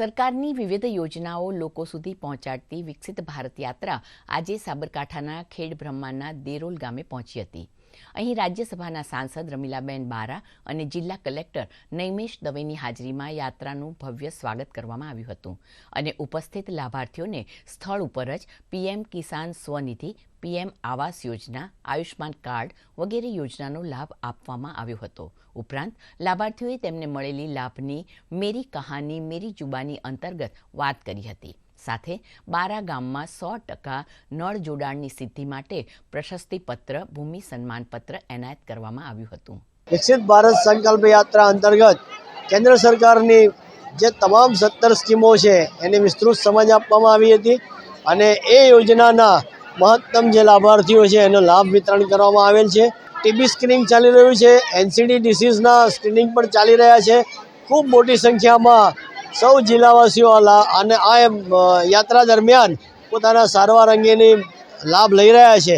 સરકારની વિવિધ યોજનાઓ લોકો સુધી પહોંચાડતી વિકસિત ભારત યાત્રા આજે સાબરકાંઠાના ખેડ બ્રહ્માના દેરોલ ગામે પહોંચી હતી. અહીં રાજ્યસભાના સાંસદ રમીલાબેન બારા અને જિલ્લા કલેક્ટર નૈમેશ દવેની હાજરીમાં યાત્રાનું ભવ્ય સ્વાગત કરવામાં આવ્યું હતું અને ઉપસ્થિત લાભાર્થીઓને સ્થળ ઉપર જ પીએમ કિસાન સ્વનિધિ, પીએમ આવાસ યોજના આયુષ્માન કાર્ડ વગેરે યોજનાનો લાભ આપવામાં આવ્યો હતો. ઉપરાંત, લાભાર્થીઓએ તેમને મળેલી લાભની, મેરી કહાની, મેરી જુબાની અંતર્ગત વાત કરી હતી. સાથે બારા ગામમાં સો ટકા નળ જોડાણની સિદ્ધિ માટે પ્રશસ્તિપત્ર, ભૂમિ સન્માનપત્ર એનાયત કરવામાં આવ્યું હતું. વિકસિત ભારત સંકલ્પ યાત્રા અંતર્ગત કેન્દ્ર સરકારની જે તમામ સત્તર સ્કીમો છે, એની વિસ્તૃત સમજ આપવામાં આવી હતી અને એ યોજનાના મહત્તમ જે લાભાર્થીઓ છે, એનો લાભ વિતરણ કરવામાં આવેલ છે. ટીબી સ્ક્રીનિંગ ચાલી રહ્યું છે, એનસીડી ડિસીઝના સ્ક્રીનિંગ પણ ચાલી રહ્યા છે. ખૂબ મોટી સંખ્યામાં સૌ જિલ્લાવાસીઓ અને આ યાત્રા દરમિયાન પોતાના સારવાર અંગેની લાભ લઈ રહ્યા છે.